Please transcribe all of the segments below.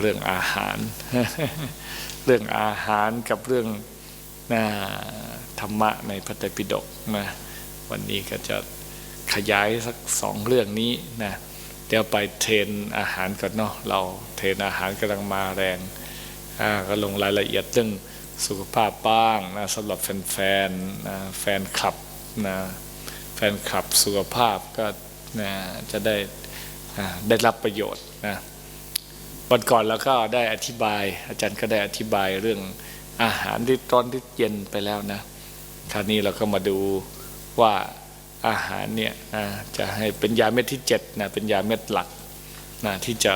เรื่องอาหาร เรื่องอาหารกับเรื่องนะธรรมะในพระไตรปิฎกนะวันนี้ก็จะขยายสักสองเรื่องนี้นะเดี๋ยวไปเทรนอาหารก่อนเนาะเราเทรนอาหารกำลังมาแรงก็ลงรายละเอียดเรื่องสุขภาพบ้างนะสำหรับแฟนๆนะแฟนคลับนะแฟนคลับสุขภาพก็นะจะได้ได้รับประโยชน์นะ วันก่อนเราก็ได้อธิบาย อาจารย์ก็ได้อธิบายเรื่องอาหารที่ร้อนที่เย็นไปแล้วนะ คราวนี้เราก็มาดูว่าอาหารเนี่ยนะจะให้เป็นยาเม็ดที่7นะเป็นยาเม็ดหลักนะที่จะ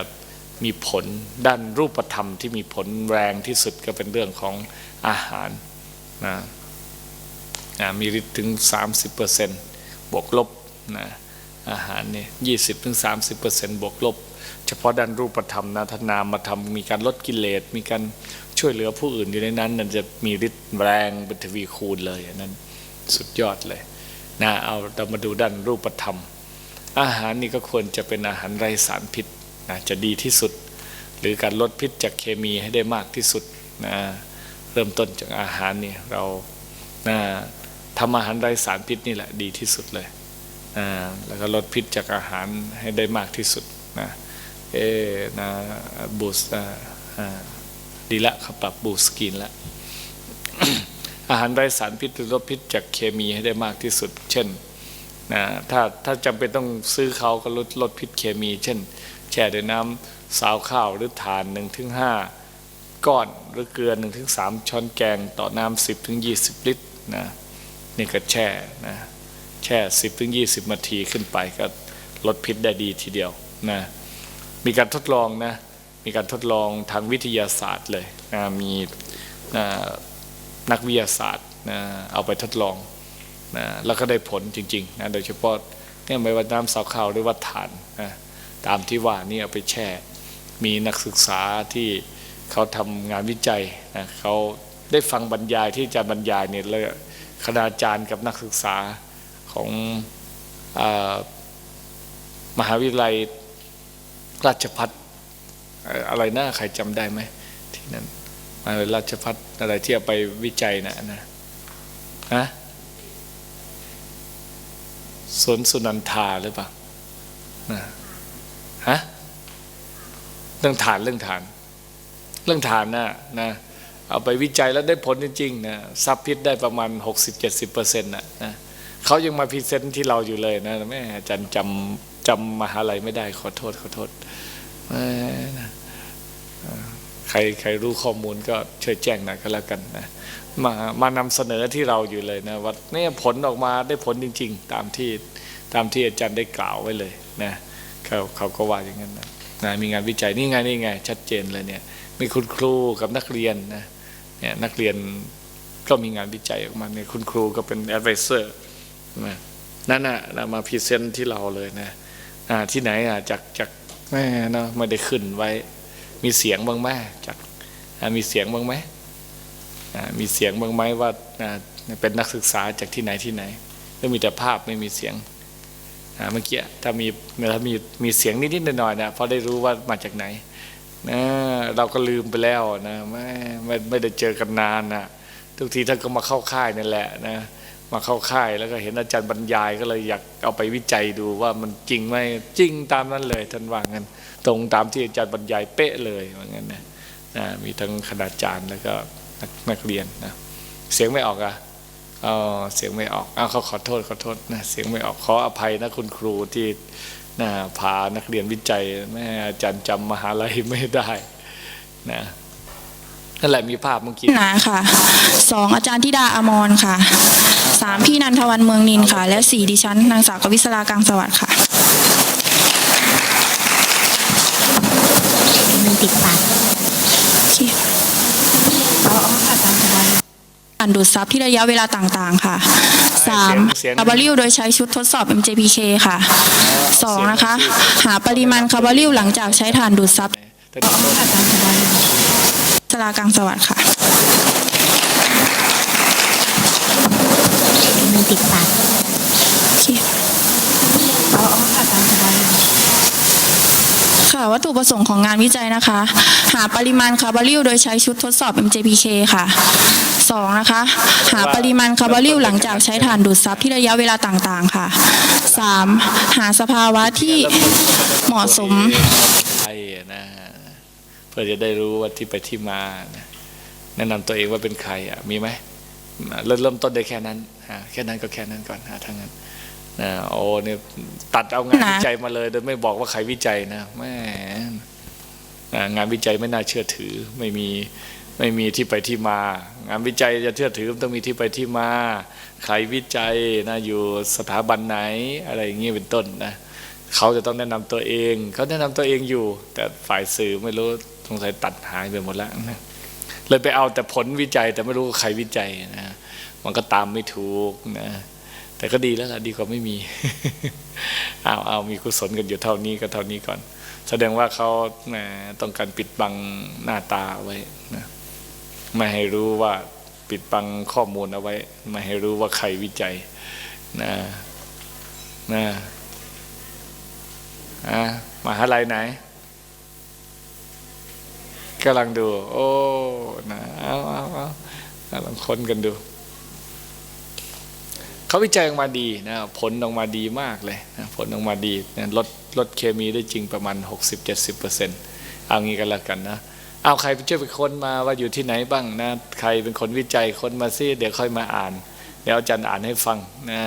มีผลด้านรูปธรรมที่มีผลแรงที่สุดก็เป็นเรื่องของอาหารนะนะมีฤทธิ์ถึง 30%บวกลบนะอาหารเนี่ย20ถึง30%บวกลบ เฉพาะด้านรูปธรรมนะถ้านามมาทำมีการลดกิเลสมีการช่วยเหลือผู้อื่นอยู่ในนั้นนั่นจะมีฤทธิ์แรงเป็นทวีคูณเลยนนั้นสุดยอดเลยนะเอาเรามาดูด้านรูปธรรม อาหารนี่ก็ควรจะเป็นอาหารไร้สารพิษนะจะดีที่สุด หรือการลดพิษจากเคมีให้ได้มากที่สุดนะเริ่มต้นจากอาหารนี่เรานะทำอาหารไร้สารพิษนี่แหละดีที่สุดเลยนะแล้วก็ลดพิษจากอาหารให้ได้มากที่สุดนะ เอนะบูสอ่าอ่าดีละเขาปรับบูสกินละอาหารไร้สารพิษหรือลดพิษจากเคมีให้ได้มากที่สุด เช่นนะถ้าถ้าจำเป็นต้องซื้อเขาก็ลดลดพิษเคมี เช่น แช่ด้วยน้ำสาวข้าวหรือถ่านหนึ่งถึงห้าก้อนหรือเกลือหนึ่งถึงสามช้อนแกงต่อน้ำสิบถึงยี่สิบลิตรนะนี่ก็แช่นะแช่สิบถึงยี่สิบนาทีขึ้นไปก็ลดพิษได้ดีทีเดียวนะ มีการทดลองนะมีการทดลองทางวิทยาศาสตร์เลยนะมีนะนักวิทยาศาสตร์นะเอาไปทดลองนะแล้วก็ได้ผลจริงๆนะโดยเฉพาะเนี่ยไม่ว่าน้ำสาวข้าวหรือว่าถ่านนะตามที่ว่านี่เอาไปแช่ มีนักศึกษาที่เขาทำงานวิจัยนะเขาได้ฟังบรรยายที่อาจารย์บรรยายเนี่ยเลยคณาจารย์กับนักศึกษาของอมหาวิทยาลัย ราชพัฒอะไรนะใครจำได้ไหมที่นั่นมาราชพัฒอะไรที่เอาไปวิจัยนะนะฮะสวนสุนันทาหรือเปล่านะฮะเรื่องฐานเรื่องฐาน เรื่องฐานนะนะเอาไปวิจัยแล้วได้ผลจริงๆนะซับพิษได้ประมาณ 60-70%นะนะเขายังมาพรีเซนต์ที่เราอยู่เลยนะแม่อาจารย์จำ จำมหาลัยไม่ได้ขอโทษขอโทษใครใครรู้ข้อมูลก็ช่วยแจ้งหน่อยก็แล้วกันนะมามานำเสนอที่เราอยู่เลยนะว่าเนี่ยผลออกมาได้ผลจริง ๆ ตามที่ตามที่อาจารย์ได้กล่าวไว้เลยนะเขาเขาก็ว่าอย่างนั้นนะนะมีงานวิจัยนี่ไงนี่ไง ชัดเจนเลยเนี่ยมีคุณครูกับนักเรียนนะเนี่ยนักเรียนก็มีงานวิจัยออกมาเนี่ยคุณครูก็เป็นแอดไวเซอร์นะนั่นน่ะมาพรีเซนต์ที่เราเลยนะ ที่ไหนอะจากจากแม่เนาะไม่ได้ขึ้นไว้ มีเสียงบ้างไหมจากมีเสียงบ้างไหมมีเสียงบ้างไหมว่าเป็นนักศึกษาจากที่ไหนที่ไหนก็มีแต่ภาพไม่มีเสียงเมื่อกี้ถ้ามีถ้ามีมีเสียงนิดๆหน่อยๆนะพอได้รู้ว่ามาจากไหนนะเราก็ลืมไปแล้วนะไม่ไม่ไม่ได้เจอกันนานนะทุกทีท่านก็มาเข้าค่ายนั่นแหละนะ มาเข้าค่ายแล้วก็เห็นอาจารย์บรรยายก็เลยอยากเอาไปวิจัยดูว่ามันจริงไหมจริงตามนั้นเลยท่านว่างั้น ตรงตามที่อาจารย์บรรยายเป๊ะเลยว่างั้นนะนะมีทั้งคณาจารย์แล้วก็นักเรียนนะเสียงไม่ออกอะอ๋อเสียงไม่ออกอ้าวเขาขอโทษขอโทษนะเสียงไม่ออกขออภัยนะคุณครูที่นะพานักเรียนวิจัยแม่อาจารย์จำมหาลัยไม่ได้นะนั่นแหละมีภาพเมื่อกี้นาค่ะสองอาจารย์ธิดาอมรค่ะ สามพี่นันทวันเมืองนินค่ะ และสี่ดิฉันนางสาวกวิศรากังสวัสดิ์ค่ะ มันติดปากโอเคเอาเอาค่ะตามสบายอ่านดูดซับที่ระยะเวลาต่างๆค่ะสามเสียงคาร์บาริลโดยใช้ชุดทดสอบ MJPK ค่ะสองนะคะ หาปริมาณคาร์บาริลหลังจากใช้ถ่านดูดซับแต่เอาเอาค่ะตามสบายสรากังสวัสดิ์ค่ะ มันติดปากโอเคเอาเอาค่ะตามสบายขค่ะวัตถุประสงค์ของงานวิจัยนะคะ หาปริมาณคาร์บอริลโดยใช้ชุดทดสอบ MJPK ค่ะสองนะคะ หาปริมาณคาร์บอริลหลังจากใช้ถ่านดูดซับที่ระยะเวลาต่างๆค่ะสามหาสภาวะที่เหมาะสมใครนะเพื่อจะได้รู้ว่าที่ไปที่มานะแนะนำตัวเองว่าเป็นใครอะมีไหม เริ่มเริ่มต้นได้แค่นั้นอ่าแค่นั้นก็แค่นั้นก่อนหาทางนั้นนะโอ้เนี่ยตัดเอางานนะวิจัยมาเลยโดยไม่บอกว่าใครวิจัยนะแม่อ่างานวิจัยไม่น่าเชื่อถือ ไม่มีไม่มีที่ไปที่มา งานวิจัยจะเชื่อถือมันต้องมีที่ไปที่มา ใครวิจัยนะอยู่สถาบันไหนอะไรอย่างเงี้ยเป็นต้นนะเขาจะต้องแนะนำตัวเอง เขาแนะนำตัวเองอยู่ แต่ฝ่ายสื่อไม่รู้สงสัยตัดหายไปหมดแล้วนะ เลยไปเอาแต่ผลวิจัยแต่ไม่รู้ใครวิจัยนะ มันก็ตามไม่ถูกนะ แต่ก็ดีแล้วล่ะดีกว่าไม่มีเอาเอามีกุศลกันอยู่เท่านี้ก็เท่านี้ก่อน แสดงว่าเขาแหมต้องการปิดบังหน้าตาไว้นะไม่ให้รู้ว่าปิดบังข้อมูลเอาไว้ ไม่ให้รู้ว่าใครวิจัยนะนะอะมหาลัยไหน กำลังดู โอ้นะเอาเอาเอากำลังค้นกันดู เขาวิจัยออกมาดีนะผลออกมาดีมากเลยนะผลออกมาดีนะลดลดเคมีได้จริงประมาณ 60-70%เอางี้กันแล้วกันนะเอาใครไปช่วยไปค้นมาว่าอยู่ที่ไหนบ้างนะ ใครเป็นคนวิจัยค้นมาซิเดี๋ยวค่อยมาอ่าน เดี๋ยวอาจารย์อ่านให้ฟังนะ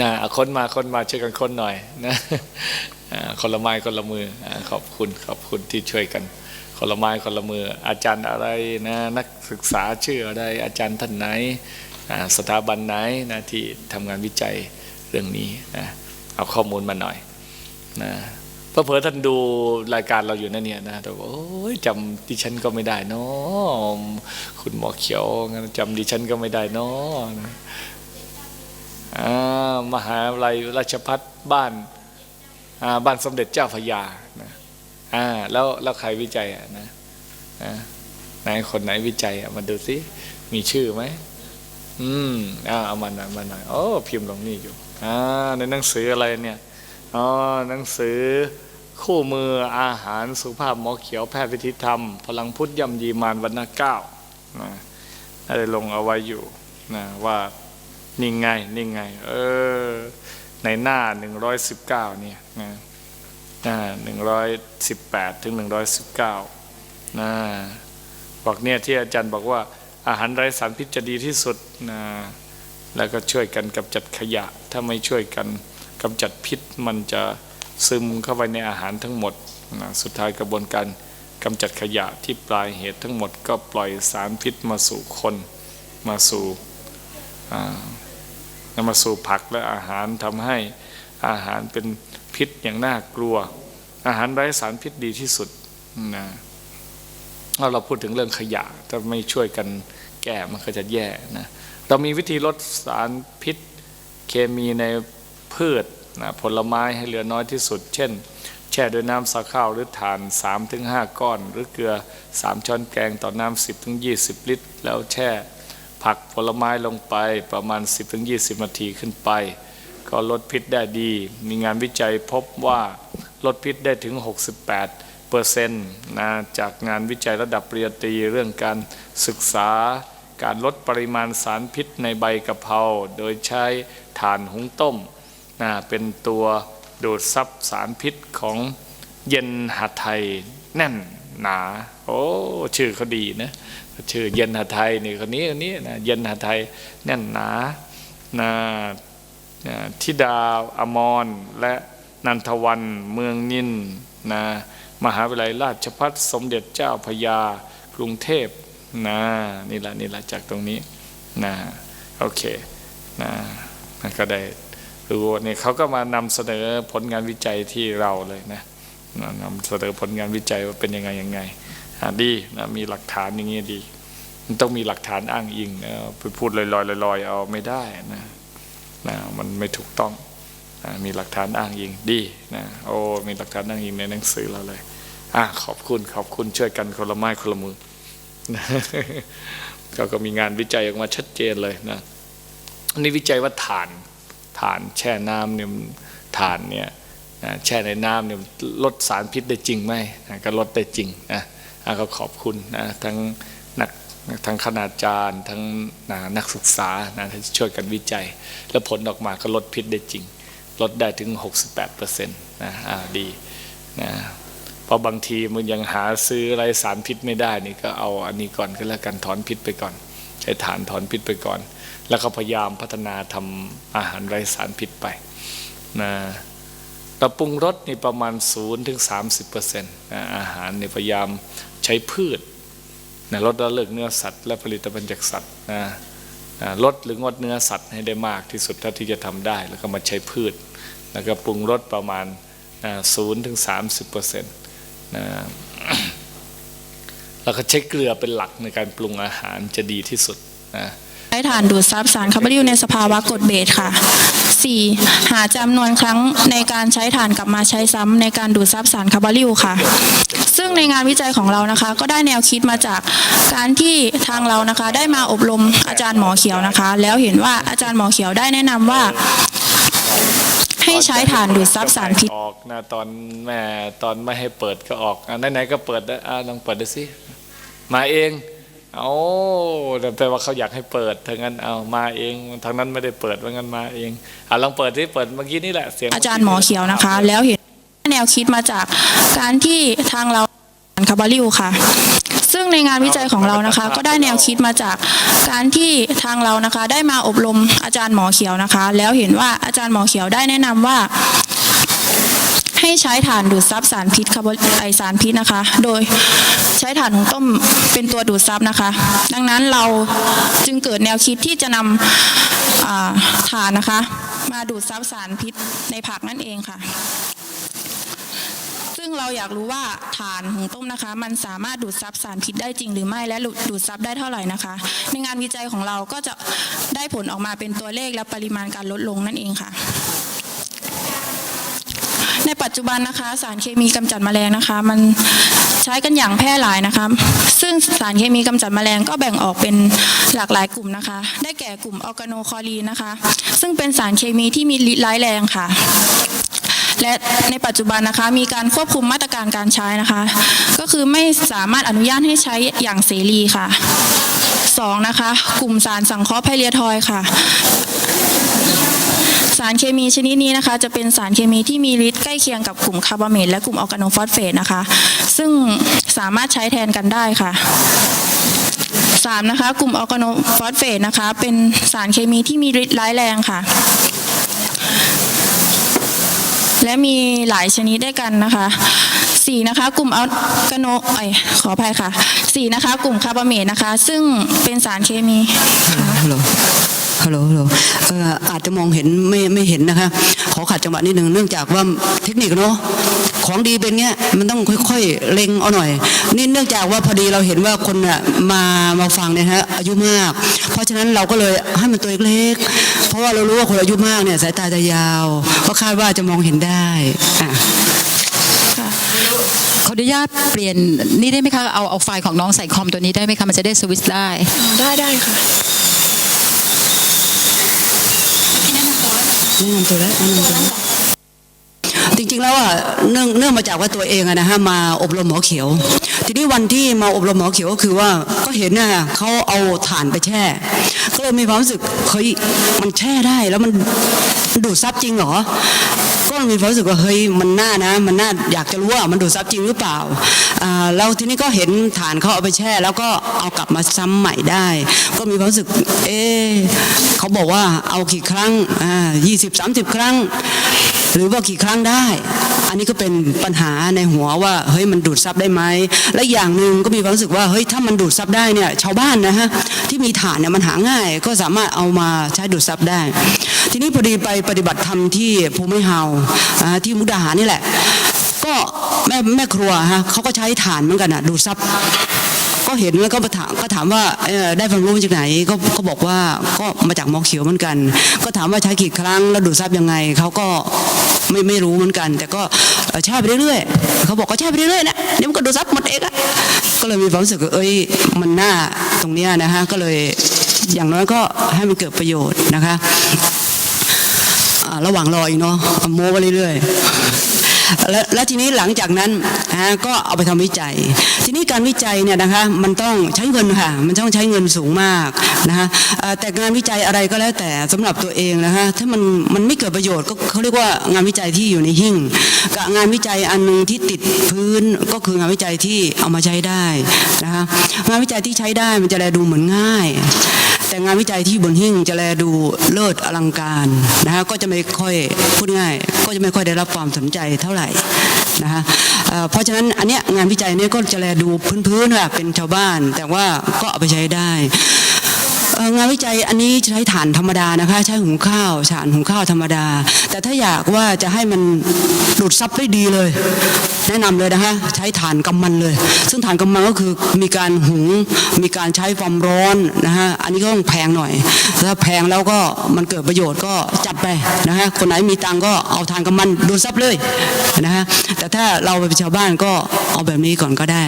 นะเอาค้นมาค้นมาช่วยกันค้นหน่อยนะคนละไม้คนละมือขอบคุณขอบคุณที่ช่วยกันคนละไม้คนละมือ อาจารย์อะไรนะนักศึกษาชื่ออะไรอาจารย์ท่านไหนสถาบันไหนนะที่ทำงานวิจัยเรื่องนี้นะเอาข้อมูลมาหน่อยนะเพอเพอท่านดูรายการเราอยู่นั่นเนี่ยนะแต่ว่าโอ้ยจำดิฉันก็ไม่ได้เนาะคุณหมอเขียวจำดิฉันก็ไม่ได้เนาะนะอ่า มหาวิทยาลัยราชพัฒบ้านบ้านสมเด็จเจ้าพระยานะอ่าแล้วแล้วใครวิจัยอะนะอ่าไหนคนไหนวิจัยอะมาดูสิมีชื่อไหมอืมอ่าเอามาหน่อยมาหน่อยโอ้พิมพ์ลงนี่อยู่อ่าในหนังสืออะไรเนี่ยอ๋อหนังสือคู่มืออาหารสุภาพหมอเขียวแพทย์วิธีธรรม พลังพุทธย่ำยีมานวันนาเก้านะได้ลงเอาไว้อยู่นะว่า นี่ไงนี่ไง เออ ในหน้าหนึ่งร้อยสิบเก้าเนี่ยนะหน้าหนึ่งร้อยสิบแปดถึงหนึ่งร้อยสิบเก้านะบอกเนี่ยที่อาจารย์บอกว่า อาหารไร้สารพิษจะดีที่สุดนะแล้วก็ช่วยกันกำจัดขยะ ถ้าไม่ช่วยกันกำจัดพิษมันจะซึมเข้าไปในอาหารทั้งหมดนะสุดท้ายกระบวนการกำจัดขยะที่ปลายเหตุทั้งหมดก็ปล่อยสารพิษมาสู่คนมาสู่ นำมาสู่ผักและอาหารทำให้อาหารเป็นพิษอย่างน่ากลัว อาหารไร้สารพิษดีที่สุดนะเราเราพูดถึงเรื่องขยะถ้าไม่ช่วยกันแก้มันก็จะแย่นะเรามีวิธีลดสารพิษเคมีในพืชนะผลไม้ให้เหลือน้อยที่สุด เช่น แช่ด้วยน้ำสาข้าวหรือถ่าน 3-5 ก้อน หรือเกลือ 3 ช้อนแกงต่อน้ำ10-20 ลิตร แล้วแช่ ผักผลไม้ลงไปประมาณ 10-20 นาทีขึ้นไป ก็ลดพิษได้ดี มีงานวิจัยพบว่าลดพิษได้ถึง 68เปอร์เซ็นต์นะจากงานวิจัยระดับปริญญาตรีเรื่องการศึกษา การลดปริมาณสารพิษในใบกะเพราโดยใช้ถ่านหุงต้มนะเป็นตัวดูดซับสารพิษของเย็นหัดไทยแน่นหนา โอ้ ชื่อเขาดีนะ ชื่อเย็นหาไทยนี่คนนี้คนนี้นะเย็นหาไทยแน่นหนานะนะทิดาอมรและนันทวันเมืองนินนะมหาวิทยาลัยราชภัฏสมเด็จเจ้าพยากรุงเทพนะนี่แหละนี่แหละจากตรงนี้นะโอเคนะนะก็ได้รู้นี่ยเขาก็มานำเสนอผลงานวิจัยที่เราเลยนะนำเสนอผลงานวิจัยว่าเป็นยังไงยังไง ดีนะมีหลักฐานอย่างเงี้ยดี มันต้องมีหลักฐานอ้างอิงนะไปพูดลอยๆลอยๆเอาไม่ได้นะนะมันไม่ถูกต้องนะมีหลักฐานอ้างอิงดีนะโอ้มีหลักฐานอ้างอิงในหนังสือเราเลยอะขอบคุณขอบคุณช่วยกันคนละไม้คนละมือก็ก็มีงานวิจัยออกมาชัดเจนเลยนะอันนี้วิจัยว่าฐานฐานแช่น้ำเนี่ยถ่านเนี่ยแช่ในน้ำเนี่ยลดสารพิษได้จริงไหมก็ลดได้จริงนะ ก็ขอบคุณนะทั้งนักทั้งคณาจารย์ทั้งนักศึกษานะที่ช่วยกันวิจัย แล้วผลออกมาก็ลดพิษได้จริง ลดได้ถึง 68%นะอ่าดีนะเพราะบางทีมันยังหาซื้อไรสารพิษไม่ได้นี่ก็เอาอันนี้ก่อนก็แล้วกันถอนพิษไปก่อน ใช้ฐานถอนพิษไปก่อน แล้วก็พยายามพัฒนาทำอาหารไรสารพิษไปนะแต่ปรุงรสนี่ประมาณ0ถึง30%นะอาหารนี่พยายาม ใช้พืชนะลดละเลิกเนื้อสัตว์ และผลิตภัณฑ์จากสัตว์นะลดหรืองดเนื้อสัตว์ให้ได้มากที่สุดเท่าที่จะทำได้ แล้วก็มาใช้พืช แล้วก็ปรุงรสประมาณศูนย์ถึงสามสิบเปอร์เซ็นต์นะแล้วก็ใช้เกลือเป็นหลักในการปรุงอาหารจะดีที่สุดนะ ใช้ถ่านดูดซับสารคาร์บอนิลในสภาวะกรดเบสค่ะ 4. หาจำนวนครั้งในการใช้ถ่านกลับมาใช้ซ้ำในการดูดซับสารคาร์บอนิลค่ะ ซึ่งในงานวิจัยของเรานะคะ ก็ได้แนวคิดมาจากการที่ทางเรานะคะ ได้มาอบรมอาจารย์หมอเขียวนะคะ แล้วเห็นว่าอาจารย์หมอเขียวได้แนะนำว่า ให้ใช้ถ่านดูดซับสารพิษออกนะตอนแม่ตอนไม่ให้เปิดก็ออกอะไหนๆก็เปิดได้อะลองเปิดดูสิมาเอง เอาแต่แปลว่าเขาอยากให้เปิดถ้างั้นเอามาเองทางนั้นไม่ได้เปิดว่างั้นมาเองอะลองเปิดสิเปิดเมื่อกี้นี่แหละเสียงอาจารย์หมอเขียวนะคะ แล้วเห็นแนวคิดมาจากการที่ทางเราคาร์บอริลค่ะ ซึ่งในงานวิจัยของเรานะคะ ก็ได้แนวคิดมาจากการที่ทางเรานะคะ ได้มาอบรมอาจารย์หมอเขียวนะคะ แล้วเห็นว่าอาจารย์หมอเขียวได้แนะนำว่า ให้ใช้ถ่านดูดซับสารพิษคาร์บอนไอสารพิษนะคะ โดยใช้ถ่านหุงต้มเป็นตัวดูดซับนะคะ ดังนั้นเราจึงเกิดแนวคิดที่จะนำอ่าถ่านนะคะ มาดูดซับสารพิษในผักนั่นเองค่ะซึ่งเราอยากรู้ว่าถ่านหุงต้มนะคะ มันสามารถดูดซับสารพิษได้จริงหรือไม่และดูดซับได้เท่าไหร่นะคะ ในงานวิจัยของเราก็จะได้ผลออกมาเป็นตัวเลขและปริมาณการลดลงนั่นเองค่ะ ในปัจจุบันนะคะ สารเคมีกำจัดแมลงนะคะ มันใช้กันอย่างแพร่หลายนะคะ ซึ่งสารเคมีกำจัดแมลงก็แบ่งออกเป็นหลากหลายกลุ่มนะคะ ได้แก่กลุ่มออร์แกโนคอรีนนะคะ ซึ่งเป็นสารเคมีที่มีฤทธิ์ร้ายแรงค่ะ และในปัจจุบันนะคะมีการควบคุมมาตรการการใช้นะคะ ก็คือไม่สามารถอนุญาตให้ใช้อย่างเสรีค่ะสองนะคะ กลุ่มสารสังเคราะห์ไพเรียทอยค่ะารเคมีชนิดนี้นะคะ จะเป็นสารเคมีที่มีฤทธิ์ใกล้เคียงกับกลุ่มคาร์บาเมตและกลุ่มออร์แกโนฟอสเฟตนะคะ ซึ่งสามารถใช้แทนกันได้ค่ะสามนะคะ กลุ่มออร์แกโนฟอสเฟตนะคะ เป็นสารเคมีที่มีฤทธิ์ร้ายแรงค่ะ และมีหลายชนิดด้วยกันนะคะสี่นะคะกลุ่มออร์แกโนไอขออภัยค่ะสี่นะคะ กลุ่มคาร์บาเมตนะคะ ซึ่งเป็นสารเคมีฮัลโหล ฮัลโหลฮัลโหลเอ่ออาจจะมองเห็นไม่ไม่เห็นนะคะ ขอขัดจังหวะนิดหนึ่งเนื่องจากว่าเทคนิคเนาะของดีเป็นเงี้ยมันต้องค่อยๆเล็งเอาหน่อย นี่เนื่องจากว่าพอดีเราเห็นว่าคนน่ะมามาฟังเนี่ยฮะอายุมาก เพราะฉะนั้นเราก็เลยให้มันตัวเล็กๆเพราะว่าเรารู้ว่าคนอายุมากเนี่ยสายตาจะยาว ก็คาดว่าจะมองเห็นได้อะขออนุญาตเปลี่ยนนี่ได้ไหมคะเอาเอาไฟล์ของน้องใส่คอมตัวนี้ได้ไหมคะมันจะได้สวิตช์ได้ได้ได้ค่ะ แนะนำตัวแล้วแนะนำตัวแล้วจริงๆแล้วอะเนื่องเนื่องมาจากว่าตัวเองอะนะฮะมาอบรมหมอเขียว ทีนี้วันที่มาอบรมหมอเขียวก็คือว่าก็เห็นน่ะเขาเอาถ่านไปแช่ ก็เลยมีความรู้สึกเฮ้ยมันแช่ได้แล้วมัน ดูดซับจริงเหรอ ก็มีความรู้สึกว่าเฮ้ยมันน่านะ มันน่าอยากจะรู้ว่ามันดูดซับจริงหรือเปล่าเราแล้วทีนี้ก็เห็นฐานเขาเอาไปแช่ แล้วก็เอากลับมาซ้ำใหม่ได้ ก็มีความรู้สึก เอ๊เขาบอกว่าเอากี่ครั้งอ่ายี่สิบสามสิบครั้ง หรือว่ากี่ครั้งได้ อันนี้ก็เป็นปัญหาในหัวว่าเฮ้ยมันดูดซับได้ไหมและอย่างหนึ่งก็มีความรู้สึกว่าเฮ้ยถ้ามันดูดซับได้เนี่ยชาวบ้านนะฮะที่มีฐานเนี่ยมันหาง่าย ก็สามารถเอามาใช้ดูดซับได้ ทีนี้พอดีไปปฏิบัติธรรมที่ภูมิเฮาที่มุกดาหารนี่แหละ ก็แม่แม่ครัวฮะเขาก็ใช้ฐานเหมือนกันอะดูดซับก็เห็นแล้วก็มาถามก็ถามว่าได้ความรู้มาจากไหนก็ก็บอกว่าก็มาจากมอเขียวเหมือนกัน ก็ถามว่าใช้กี่ครั้งแล้วดูดซับยังไงเขาก็ ไม่ไม่รู้เหมือนกัน แต่ก็แช่ไปเรื่อยๆเขาบอกก็แช่ไปเรื่อยๆนะเดี๋ยวมันก็ดูซับหมดเองอะก็เลยมีความรู้สึกเอ้ยมันน่าตรงเนี้ยนะฮะก็เลยอย่างน้อยก็ให้มันเกิดประโยชน์นะคะระหว่างรออีกเนาะโม้ไปเรื่อยๆ แล้วแล้วทีนี้หลังจากนั้นนะก็เอาไปทำวิจัย ทีนี้การวิจัยเนี่ยนะคะมันต้องใช้เงินค่ะมันต้องใช้เงินสูงมากนะคะแต่งานวิจัยอะไรก็แล้วแต่สำหรับตัวเองนะคะถ้ามันมันไม่เกิดประโยชน์ก็เขาเรียกว่างานวิจัยที่อยู่ในหิ้งกับงานวิจัยอันหนึงที่ติดพื้นก็คืองานวิจัยที่เอามาใช้ได้นะคะงานวิจัยที่ใช้ได้มันจะแลดูเหมือนง่าย แต่งานวิจัยที่บนหิ้งจะแลดูเลิศอลังการนะคะก็จะไม่ค่อยพูดง่าย ก็จะไม่ค่อยได้รับความสนใจเท่าไหร่นะคะเพราะฉะนั้นอันเนี้ยงานวิจัยเนี้ยก็จะแลดูพื้นๆค่ะเป็นชาวบ้าน แต่ว่าก็เอาไปใช้ได้ งานวิจัยอันนี้ใช้ถ่านธรรมดานะคะ ใช้หุงข้าวถ่านหุงข้าวธรรมดา แต่ถ้าอยากว่าจะให้มันดูดซับได้ดีเลย แนะนำเลยนะคะใช้ถ่านกำมันเลย ซึ่งถ่านกำมันก็คือมีการหุงมีการใช้ความร้อนนะฮะอันนี้ก็ต้องแพงหน่อยถ้าแพงแล้วก็มันเกิดประโยชน์ก็จัดไปนะฮะคนไหนมีตังก็เอาถ่านกำมันดูดซับเลยนะฮะแต่ถ้าเราเป็นชาวบ้านก็เอาแบบนี้ก่อนก็ได้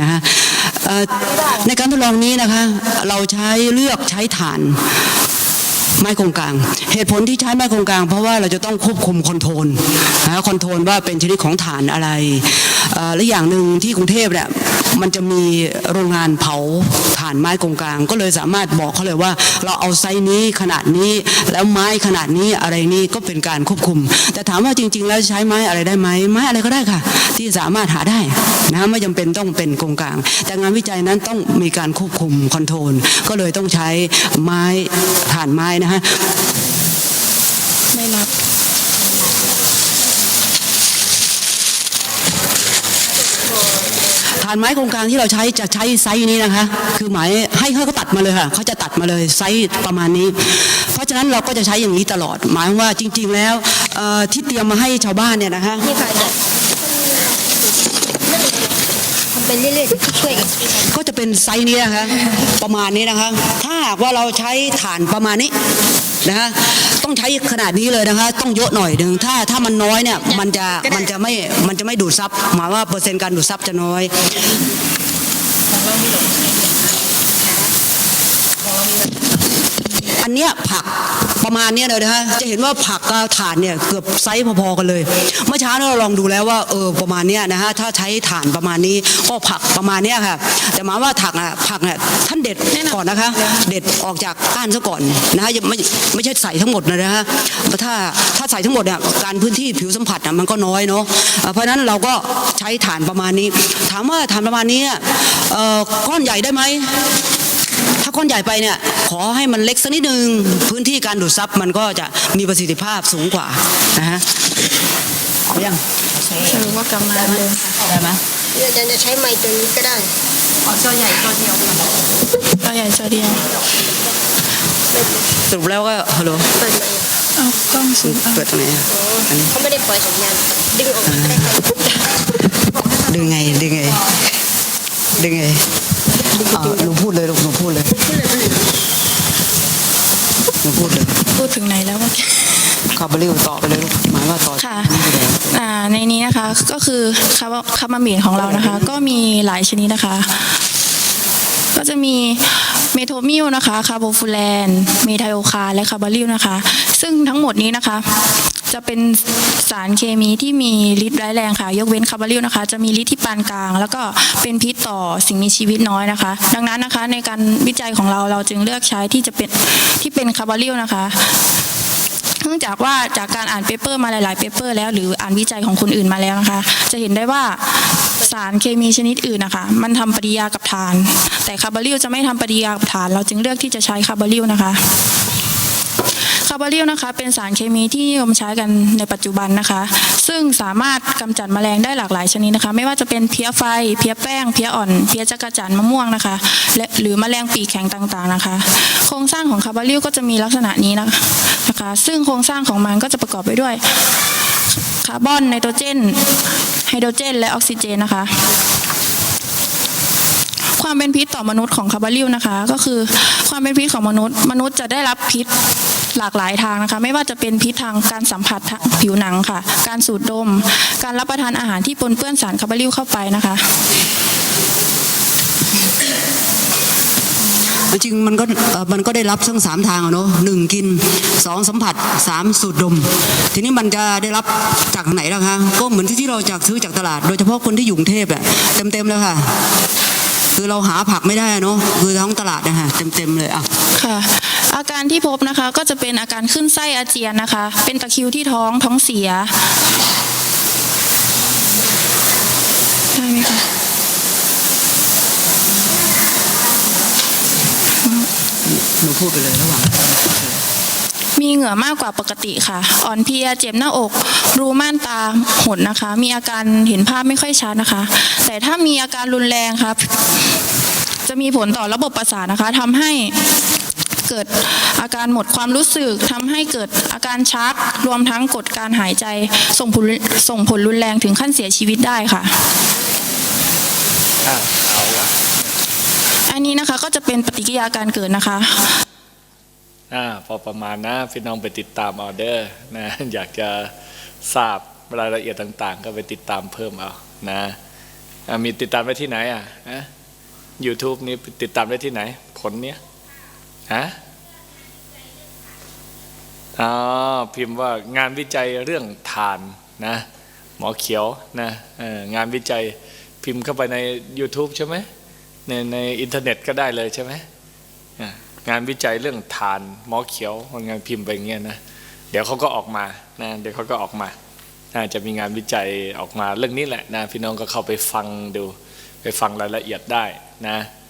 นะฮะ ในการทดลองนี้นะคะ เราใช้เลือกใช้ฐาน ไม้โครงกลาง เหตุผลที่ใช้ไม้โครงกลาง เพราะว่าเราจะต้องควบคุมคอนโทรลนะคอนโทรลว่าเป็นชนิดของฐานอะไรอ่อและอย่างหนึ่งที่กรุงเทพเนี่ยมันจะมีโรงงานเผาถ่านไม้คงกลาง ก็เลยสามารถบอกเขาเลยว่า เราเอาไซส์นี้ขนาดนี้แล้วไม้ขนาดนี้อะไรนี้ก็เป็นการควบคุม แต่ถามว่าจริง ๆ แล้วใช้ไม้อะไรได้ไหมไม้อะไรก็ได้ค่ะ ที่สามารถหาได้นะไม่จำเป็นต้องเป็นคงกลาง แต่งานวิจัยนั้นต้องมีการควบคุมคอนโทรลก็เลยต้องใช้ไม้ถ่านไม้นะฮะไม่รับฐานไม้โครงกลางที่เราใช้จะใช้ไซส์นี้นะคะ คือหมายให้เขาตัดมาเลยค่ะเขาจะตัดมาเลยไซส์ประมาณนี้ เพราะฉะนั้นเราก็จะใช้อย่างนี้ตลอด หมายว่าจริง ๆ แล้วที่เตรียมมาให้ชาวบ้านเนี่ยนะคะ นี่ค่ะจะทำไป เรื่อยๆช่วยกันก็จะเป็นไซส์นี้นะคะประมาณนี้นะคะ ถ้าหากว่าเราใช้ฐานประมาณนี้นะคะต้องใช้ขนาดนี้เลยนะคะ ต้องเยอะหน่อยหนึ่งถ้าถ้ามันน้อยเนี่ยมันจะมันจะไม่มันจะไม่ดูดซับหมายว่าเปอร์เซ็นต์การดูดซับจะน้อย อันเนี้ยผักประมาณเนี้ยเลยนะคะจะเห็นว่าผักกับถ่านเนี่ยเกือบไซส์พอๆกันเลย เมื่อเช้าเราลองดูแล้วว่าเออประมาณเนี้ยนะฮะถ้าใช้ถ่านประมาณนี้ก็ผักประมาณเนี้ยค่ะแต่หมายว่าถักอะผักเนี่ยท่านเด็ดก่อนนะคะ เด็ดออกจากก้านซะก่อนนะฮะยังไม่ไม่ใช่ใส่ทั้งหมดนะฮะถ้าถ้าใส่ทั้งหมดเนี่ยการพื้นที่ผิวสัมผัสอะมันก็น้อยเนาะเพราะฉะนั้นเราก็ใช้ถ่านประมาณนี้ ถามว่าถ่านประมาณนี้เอ่อก้อนใหญ่ได้ไหม ก้อนใหญ่ไปเนี่ยขอให้มันเล็กสักนิดนึงพื้นที่การดูดซับมันก็จะมีประสิทธิภาพสูงกว่านะฮะเอายังสรุปว่ากำลังเลยค่ะได้ไหมเดี๋ยวจะใช้ไม้ตัวนี้ก็ได้อ๋อจอใหญ่จอเดียวตัวใหญ่ตัวเดียวสรุปแล้วก็ฮัลโหลเปิดไม้เอากล้องซูมเอาเปิดตรงไหนอะอันนี้เขาไม่ได้ปล่อยสัญญาณดึงออกมาก็ได้ค่ะดึงไงดึงไงดึงไง อ่าหนูพูดเลยลูกหนูพูดเลยหนูพูดเลยพูดถึงไหนแล้วเมื่อกี้คาร์บอริวต่อไปเลยลูกหมายว่าต่อค่ะนี่ไปเลยอ่าในนี้นะคะก็คือคาร์คาร์บามีนของเรานะคะ ก็มีหลายชนิดนะคะ ก็จะมีเมโทมิลนะคะคาร์โบฟูแลนเมไทโอคาร์และคาร์บาริลนะคะ ซึ่งทั้งหมดนี้นะคะ จะเป็นสารเคมีที่มีฤทธิ์ร้ายแรงค่ะ ยกเว้นคาร์บาริลนะคะ จะมีฤทธิ์ที่ปานกลาง แล้วก็เป็นพิษต่อสิ่งมีชีวิตน้อยนะคะ ดังนั้นนะคะในการวิจัยของเราเราจึงเลือกใช้ที่จะเป็นที่เป็นคาร์บาริลนะคะเนื่องจากว่าจากการอ่านเปเปอร์มาหลายๆเปเปอร์แล้วหรืออ่านวิจัยของคนอื่นมาแล้วนะคะ จะเห็นได้ว่าสารเคมีชนิดอื่นนะคะ มันทำปฏิกิริยากับฐาน แต่คาร์บาริลจะไม่ทำปฏิกิริยากับฐาน เราจึงเลือกที่จะใช้คาร์บาริลนะคะาร์บาริลนะคะ เป็นสารเคมีที่นิยมใช้กันในปัจจุบันนะคะ ซึ่งสามารถกำจัดแมลงได้หลากหลายชนิดนะคะ ไม่ว่าจะเป็นเพี้ยไฟ เพี้ยแป้ง เพี้ยอ่อน เพี้ยจักรจันมะม่วงนะคะ และหรือแมลงปีกแข็งต่างๆนะคะ โครงสร้างของคาร์บาริลก็จะมีลักษณะนี้นะคะ ซึ่งโครงสร้างของมันก็จะประกอบไปด้วยคาร์บอนไนโตรเจนไฮโดรเจน และออกซิเจนนะคะ ความเป็นพิษต่อมนุษย์ของคาร์บาริลนะคะ ก็คือความเป็นพิษของมนุษย์ มนุษย์จะได้รับพิษ หลากหลายทางนะคะ ไม่ว่าจะเป็นพิษทางการสัมผัสผิวหนังค่ะ การสูดดม การรับประทานอาหารที่ปนเปื้อนสารคาร์บาริลเข้าไปนะคะจริงมันก็มันก็ได้รับทั้งสามทางเนาะหนึ่งกินสองสัมผัสสามสูดดม ทีนี้มันจะได้รับจากไหนล่ะคะก็เหมือนที่ที่เราจากซื้อจากตลาด โดยเฉพาะคนที่อยู่กรุงเทพอะเต็มๆเลยค่ะ คือเราหาผักไม่ได้อะเนาะคือท้องตลาดนะฮะเต็มๆเลยอะค่ะ อาการที่พบนะคะก็จะเป็นอาการขึ้นไส้อาเจียนนะคะ เป็นตะคริวที่ท้องท้องเสียได้ไหมคะหนูพูดไปเลยระหว่าง มีเหงื่อมากกว่าปกติค่ะ อ่อนเพลียเจ็บหน้าอก รูม่านตาหดนะคะ มีอาการเห็นภาพไม่ค่อยชัดนะคะ แต่ถ้ามีอาการรุนแรงครับ จะมีผลต่อระบบประสาทนะคะทำให้เกิดอาการหมดความรู้สึกทำให้เกิดอาการชัก รวมทั้งกดการหายใจส่งผลส่งผลรุนแรงถึงขั้นเสียชีวิตได้ค่ะอะเอาละอันนี้นะคะก็จะเป็นปฏิกิริยาการเกิดนะคะ อ่าพอประมาณนะพี่น้องไปติดตามออเดอร์นะอยากจะทราบรายละเอียดต่างๆ ก็ไปติดตามเพิ่มเอานะมีติดตามได้ที่ไหนอะฮะ YouTube นี้ติดตามได้ที่ไหน ผลเนี้ยฮะอ๋อพิมพ์ว่างานวิจัยเรื่องทานนะหมอเขียวนะงานวิจัยพิมพ์เข้าไปใน YouTube ใช่ไหมในในอินเทอร์เน็ตก็ได้เลยใช่ไหม งานวิจัยเรื่องทานหมอเขียวมันงานพิมพ์ไปอย่างเงี้ยนะเดี๋ยวเขาก็ออกมานะเดี๋ยวเขาก็ออกมาน่าจะมีงานวิจัยออกมาเรื่องนี้แหละนะพี่น้องก็เข้าไปฟังดู ไปฟังรายละเอียดได้นะ